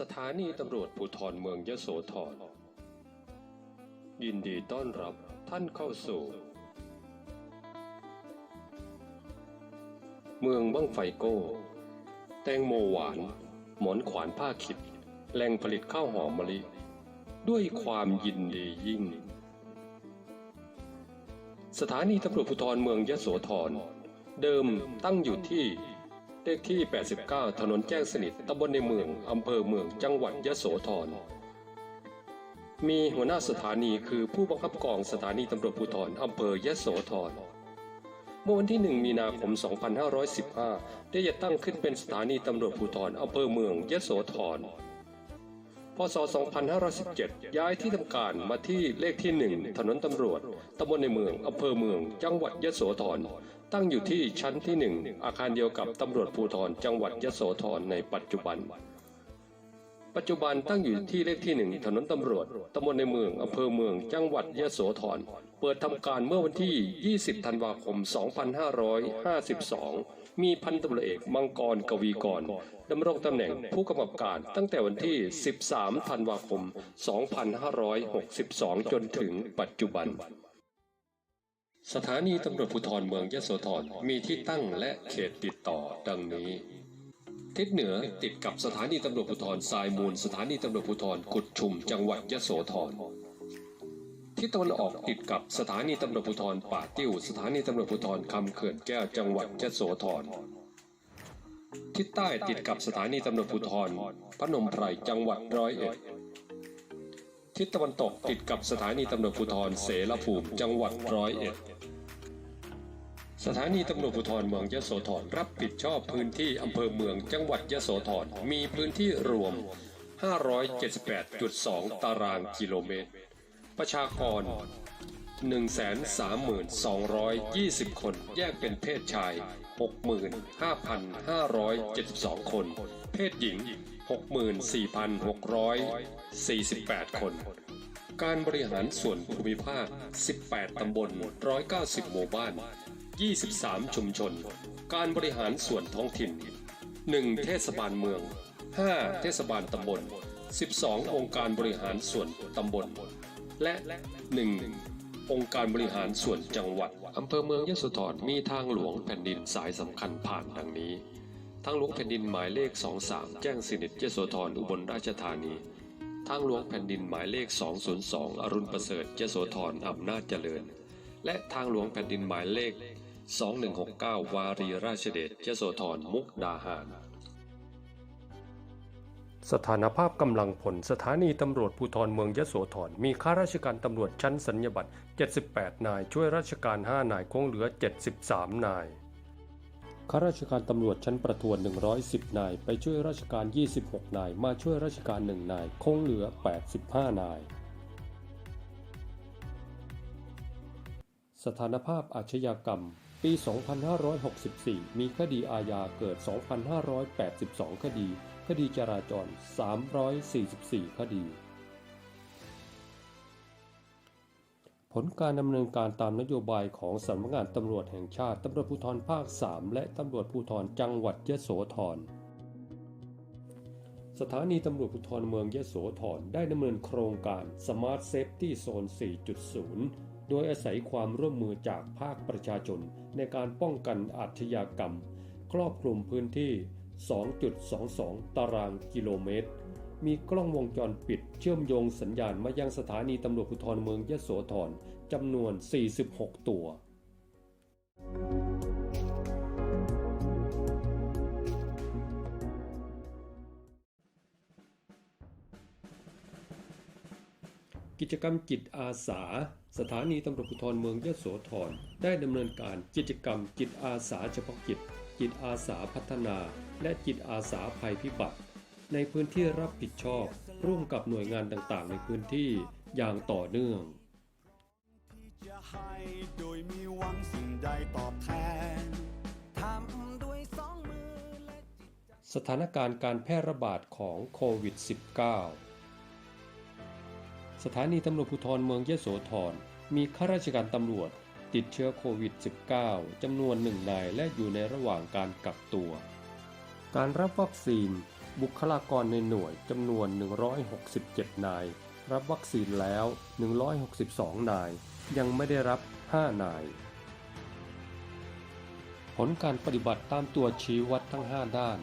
สถานีตำรวจภูธรเมืองยโสธร ยินดีต้อนรับท่านเข้าสู่ เมืองบ้างไฟโก้ แตงโมหวาน หมอนขวานผ้าขิดแหล่งผลิตข้าวหอมมะลิ ด้วยความยินดียิ่ง สถานีตำรวจภูธรเมืองยโสธร เดิมตั้งอยู่ที่ เลขที่ 89 ถนนแจ้งสนิทตำบลในเมือง อำเภอเมือง จังหวัดยะโสธร มีหัวหน้าสถานีคือผู้บังคับกองสถานีตำรวจภูธรอำเภอยะโสธร เมื่อวันที่ 1 มีนาคม 2515 ได้จะตั้งขึ้นเป็นสถานีตำรวจภูธรอำเภอเมืองยะโสธร พศ 2517 ย้ายที่ทำการมาที่เลขที่ 1 ถนนตำรวจ ตำบลในเมือง อำเภอเมือง จังหวัดยโสธร ตั้งอยู่ที่ชั้นที่ 1 อาคารเดียวกับตำรวจภูธร จังหวัดยโสธรในปัจจุบัน ปัจจุบันตั้งอยู่ที่เลขที่1ถนนตำรวจตำบลในเมืองอำเภอเมือง จังหวัดยะโสธร เปิดทำการเมื่อวันที่ 20 ธันวาคม 2552 มีพันตำรวจเอกมังกรกวีกรดำรงตำแหน่งผู้กำกับการตั้งแต่วันที่ 13 ธันวาคม 2562 จนถึงปัจจุบันสถานีตำรวจภูธรเมืองยะโสธรมีที่ตั้งและเขตติดต่อดังนี้ ทิศเหนือติดกับสถานีตำรวจภูธรทรายมูล สถานีตำรวจภูธรกุดชุมจังหวัดยโสธรทิศตะวันออกติดกับสถานีตำรวจภูธรป่าติ้ว สถานีตำรวจภูธรคำเขื่อนแก้วจังหวัดยโสธรทิศใต้ติดกับสถานีตำรวจภูธรพนมไพรจังหวัดร้อยเอ็ดทิศตะวันตกติดกับสถานีตำรวจภูธรเสรภูมิจังหวัดร้อยเอ็ด สถานีตำรวจภูธรเมืองยโสธรรับผิดชอบพื้นที่อำเภอเมืองจังหวัดยโสธรมีพื้นที่รวม 578.2 ตารางกิโลเมตร ประชากร 132,220 คน แยกเป็นเพศชาย 65,572 คน เพศหญิง 64,648 คนการบริหารส่วนภูมิภาค 18 ตำบล 190 หมู่บ้าน 23 ชุมชน การบริหารส่วนท้องถิ่น 1 เทศบาลเมือง 5 เทศบาลตำบล 12 องค์การบริหารส่วนตำบล และ 1 องค์การบริหารส่วนจังหวัดอำเภอเมืองยโสธรมีทางหลวงแผ่นดินสายสำคัญผ่านดังนี้ ทางหลวงแผ่นดินหมายเลข 23 แจ้งสินิตยโสธรอุบลราชธานีทางหลวงแผ่นดินหมายเลข 202 อรุณประเสริฐยโสธรอำนาจเจริญ และทางหลวงแผ่นดินหมายเลข 2169 วารีราชเดชยโสธรมุกดาหาร สถานภาพกำลังผลสถานีตำรวจภูธรเมืองยโสธรมีข้าราชการตำรวจชั้นสัญญบัตร 78 นาย ช่วยราชการ 5 นายคงเหลือ 73 นายข้าราชการตำรวจชั้นประทวน 110 นาย ไปช่วยราชการ 26 นาย มาช่วยราชการ 1 นาย คงเหลือ 85 นาย สถานภาพอาชญากรรม ปี 2564 มีคดีอาญาเกิด 2,582 คดี คดีจราจร 344 คดี ผลการดำเนินการตามนโยบายของสำนักงานตำรวจแห่งชาติตำรวจภูธรภาค 3 และตำรวจภูธรจังหวัดยะโสธรสถานีตำรวจภูธรเมืองยะโสธรได้ดำเนินโครงการ Smart Safety Zone 4.0 โดยอาศัยความร่วมมือจากภาคประชาชนในการป้องกันอาชญากรรม ครอบคลุมพื้นที่ 2.22 ตารางกิโลเมตร มีกล้องวงจรปิดเชื่อมโยงสัญญาณมายังสถานีตำรวจภูธรเมืองยะโสธรจำนวน 46 ตัว กิจกรรมจิตอาสา สถานีตำรวจภูธรเมืองยโสธรได้ดำเนินการกิจกรรมจิตอาสาเฉพาะกิจ จิตอาสาพัฒนา และจิตอาสาภัยพิบัติ ในพื้นที่รับผิดชอบ ร่วมกับหน่วยงานต่างๆ ในพื้นที่อย่างต่อเนื่องโดยมีหวังสิ่งใดตอบแทนทำด้วยสองมือและสถานการณ์การแพร่ระบาดของโควิด -19 สถานีตำรวจภูธรเมืองยโสธรมีข้าราชการตำรวจติดเชื้อโควิด -19 จำนวนหนึ่งนายและอยู่ในระหว่างการกักตัว การรับวัคซีน บุคลากรในหน่วยจำนวน 167 นาย รับวัคซีนแล้ว 162 นาย ยังไม่ได้รับ 5 นาย ผลการปฏิบัติตามตัวชี้วัดทั้ง 5 ด้าน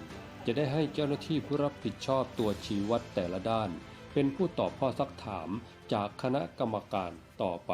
จะได้ให้เจ้าหน้าที่ผู้รับผิดชอบตัวชี้วัดแต่ละด้าน เป็นผู้ตอบข้อซักถามจากคณะกรรมการต่อไป